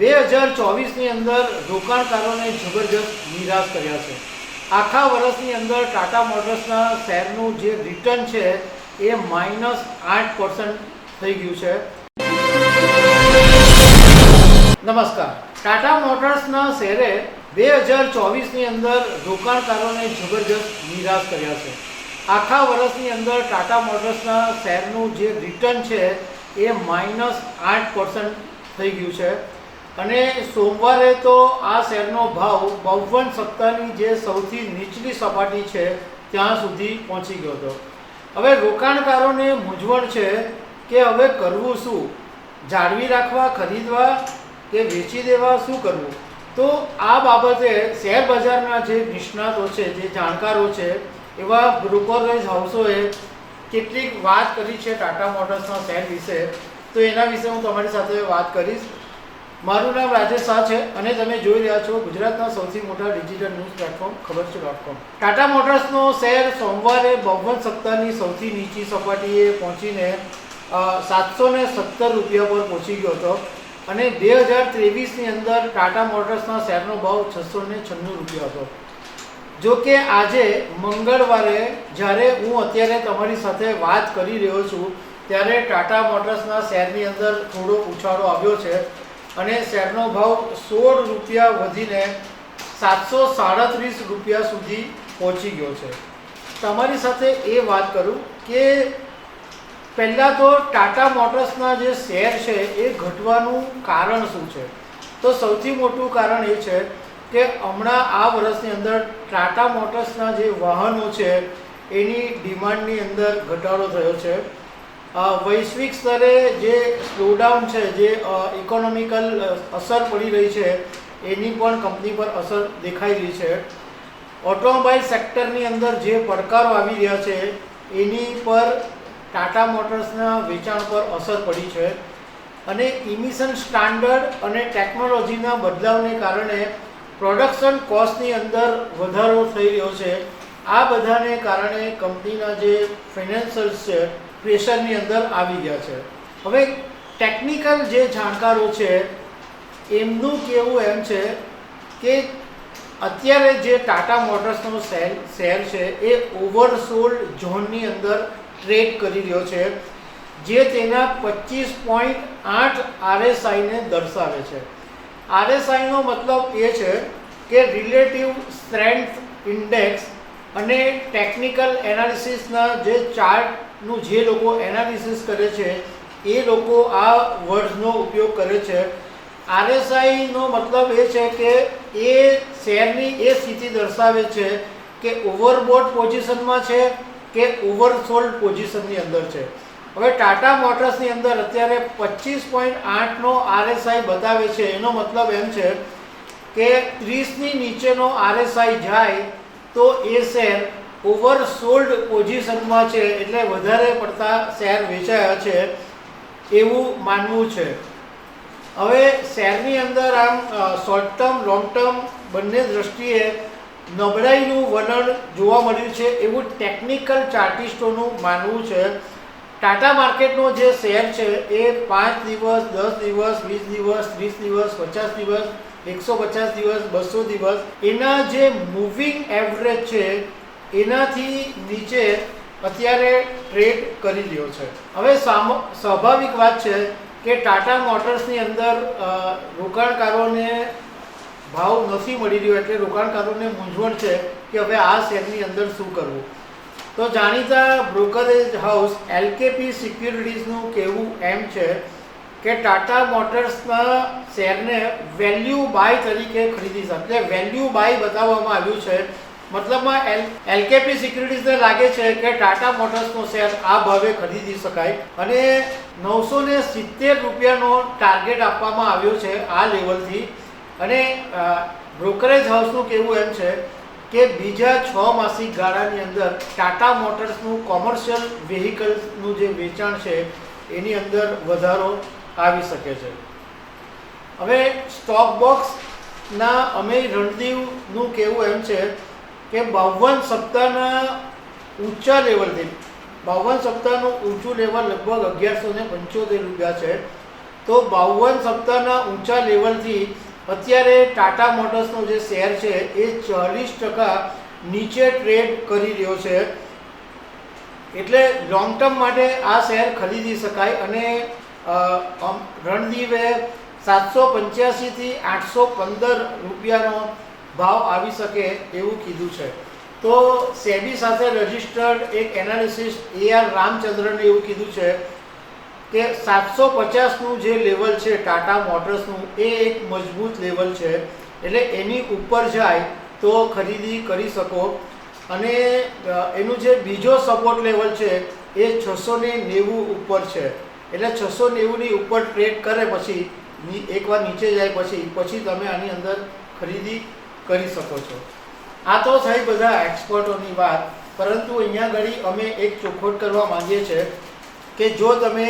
બે હજાર ચોવીસની અંદર રોકાણકારોને જબરજસ્ત નિરાશ કર્યા છે. આખા વર્ષની અંદર ટાટા મોટર્સના શેરનું જે રિટર્ન છે, એ માઇનસ આઠ પર્સન્ટ થઈ ગયું છે. નમસ્કાર. ટાટા મોટર્સના શેરે બે હજાર ચોવીસની અંદર રોકાણકારોને જબરજસ્ત નિરાશ કર્યા છે. આખા વર્ષની અંદર ટાટા મોટર્સના શેરનું જે રિટર્ન છે, એ માઇનસ આઠ પર્સન્ટ થઈ ગયું છે. અને સોમવારે તો આ શેરનો ભાવ બાવન સત્તાની જે સૌથી નીચલી સપાટી છે, ત્યાં સુધી પહોંચી ગયો હતો. હવે રોકાણકારોને મૂંઝવણ છે કે હવે કરવું શું? જાળવી રાખવા, ખરીદવા કે વેચી દેવા શું કરવું? તો આ બાબતે શેર બજારના જે નિષ્ણાતો છે, જે જાણકારો છે, એવા બ્રોકરેજ હાઉસોએ કેટલીક વાત કરી છે, ટાટા મોટર્સના શેર વિશે. તો એના વિશે હું તમારી સાથે વાત કરીશ. મારું નામ રાજેશ શાહ છે અને તમે જોઈ રહ્યા છો ગુજરાતના સૌથી મોટા ડિજિટલ ન્યૂઝ પ્લેટફોર્મ ખબર છે ડોટ કોમ ટાટા મોટર્સનો શેર સોમવારે બાવન સત્તાની સૌથી નીચી સપાટીએ પહોંચીને સાતસો ને સત્તર રૂપિયા પર પહોંચી ગયો હતો અને બે હજાર ત્રેવીસની અંદર ટાટા મોટર્સના શેરનો ભાવ છસો ને છન્નું રૂપિયા હતો. જો કે આજે મંગળવારે જ્યારે હું અત્યારે તમારી સાથે વાત કરી રહ્યો છું, ત્યારે ટાટા મોટર્સના શેરની અંદર થોડો ઉછાળો આવ્યો છે. અને શેરનો ભાવ સોળ રૂપિયા વધીને સાતસો સાડત્રીસ રૂપિયા સુધી પહોંચી ગયો છે. તમારી સાથે એ વાત કરું કે પહેલાં તો ટાટા મોટર્સના જે શેર છે એ ઘટવાનું કારણ શું છે? તો સૌથી મોટું કારણ એ છે કે હમણાં આ વર્ષની અંદર ટાટા મોટર્સના જે વાહનો છે એની ડિમાન્ડની અંદર ઘટાડો થયો છે. વૈશ્વિક સ્તરે જે સ્લોડાઉન છે, જે ઇકોનોમિકલ અસર પડી રહી છે, એની પણ કંપની પર અસર દેખાઈ રહી છે. ઓટોમોબાઈલ સેક્ટરની અંદર જે પડકારો આવી રહ્યા છે, એની પર ટાટા મોટર્સના વેચાણ પર અસર પડી છે. અને ઇમિશન સ્ટાન્ડર્ડ અને ટેકનોલોજીના બદલાવને કારણે પ્રોડક્શન કોસ્ટની અંદર વધારો થઈ રહ્યો છે. આ બધાને કારણે કંપનીના જે ફાઇનાન્શિયલ્સ છે પ્રેશરની અંદર આવી ગયા છે. હવે ટેકનિકલ જે જાણકારો છે, એમનું કહેવું એમ છે કે અત્યારે જે ટાટા મોટર્સનો શેર શેર છે, એ ઓવરસોલ્ડ ઝોનની અંદર ટ્રેડ કરી રહ્યો છે, જે તેના પચીસ પોઈન્ટ આઠ આરએસઆઈને દર્શાવે છે. આરએસઆઈનો મતલબ એ છે કે રિલેટિવ સ્ટ્રેન્થ ઇન્ડેક્સ અને ટેકનિકલ એનાલિસિસના જે ચાર્ટનું જે લોકો એનાલિસિસ કરે છે, એ લોકો આ વર્ડ્સનો ઉપયોગ કરે છે. આરએસઆઈનો મતલબ એ છે કે એ શેરની, એ સ્થિતિ દર્શાવે છે કે ઓવરબોટ પોઝિશનમાં છે કે ઓવરસોલ્ડ પોઝિશનની અંદર છે. હવે ટાટા મોટર્સની અંદર અત્યારે પચીસ પોઈન્ટ આઠનો આરએસઆઈ બતાવે છે. એનો મતલબ એમ છે કે ત્રીસની નીચેનો આરએસઆઈ જાય તો એ શેર ઓવરસોલ્ડ પોઝિશનમાં છે એટલે વધારે પડતા શેર વેચાયા છે એવું માનવું છે. હવે શેરની અંદર આમ શોર્ટ ટર્મ લોંગ ટર્મ બંને દ્રષ્ટિએ નબળાઈનું વલણ જોવા મળ્યું છે એવું ટેકનિકલ ચાર્ટિસ્ટોનું માનવું છે. ટાટા માર્કેટનો જે શેર છે એ પાંચ દિવસ, દસ દિવસ, વીસ દિવસ, ત્રીસ દિવસ, પચાસ દિવસ એકસો પચાસ દિવસ, બસો દિવસ. એના જે મૂવિંગ એવરેજ છે, એનાથી નીચે અત્યારે ટ્રેડ કરી રહ્યો છે. હવે સ્વાભાવિક વાત છે કે ટાટા મોટર્સની અંદર રોકાણકારોને ભાવ નથી મળી રહ્યો એટલે રોકાણકારોને મૂંઝવણ છે કે હવે આ શેરની અંદર શું કરવું. તો જાણીતા બ્રોકરેજ હાઉસ એલકેપી સિક્યુરિટીઝનું કહેવું એમ છે કે ટાટા મોટર્સના શેરને વેલ્યુ બાય તરીકે ખરીદી શકે વેલ્યુ બાય બતાવવામાં આવ્યું છે. મતલબમાં એલ એલકેપી સિક્યુરિટીઝને લાગે છે કે ટાટા મોટર્સનો શેર આ ભાવે ખરીદી શકાય અને નવસો ને સિત્તેર રૂપિયાનો ટાર્ગેટ આપવામાં આવ્યો છે આ લેવલથી અને બ્રોકરેજ હાઉસનું કહેવું એમ છે કે બીજા છ માસિક ગાળાની અંદર ટાટા મોટર્સનું કોમર્શિયલ વેહિકલ્સનું જે વેચાણ છે, એની અંદર વધારો આવી શકે છે. હવે સ્ટોક બોક્સના અમે રણદીવનું કહેવું એમ છે કે બાવન સપ્તાહના ઊંચા લેવલથી બાવન સપ્તાહનું ઊંચું લેવલ લગભગ અગિયારસો ને પંચોતેર રૂપિયા છે. તો બાવન સપ્તાહના ઊંચા લેવલથી અત્યારે ટાટા મોટર્સનો જે શેર છે એ ચાલીસ ટકા નીચે ટ્રેડ કરી રહ્યો છે. એટલે લોંગ ટર્મ માટે આ શેર ખરીદી શકાય અને રણદીવે સાતસો પંચ્યાસીથી આઠસો પંદર રૂપિયાનો ભાવ આવી શકે એવું કીધું છે. તો સેબી સાથે રજિસ્ટર્ડ એક એનાલિસિસ એ આર રામચંદ્રને એવું કીધું છે કે સાતસો પચાસનું જે લેવલ છે ટાટા મોટર્સનું એ એક મજબૂત લેવલ છે. એટલે એની ઉપર જાય તો ખરીદી કરી શકો. અને એનું જે બીજો સપોર્ટ લેવલ છે એ છસો ને નેવું ઉપર છે. એટલે છસો નેવુંની ઉપર ટ્રેડ કરે પછી એકવાર નીચે જાય પછી પછી તમે આની અંદર ખરીદી કરી શકો છો. આ તો થાય બધા એક્સપર્ટોની વાત, પરંતુ અહીંયા ઘડી અમે એક ચોખવટ કરવા માંગીએ છીએ કે જો તમે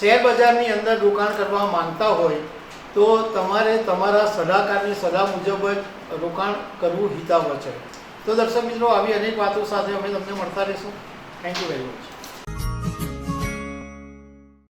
શેરબજારની અંદર રોકાણ કરવા માંગતા હોય, તો તમારે તમારા સલાહકારની સલાહ મુજબ જ રોકાણ કરવું હિતાવહ છે. તો દર્શક મિત્રો, આવી અનેક વાતો સાથે અમે તમને મળતા રહીશું. Thank you very much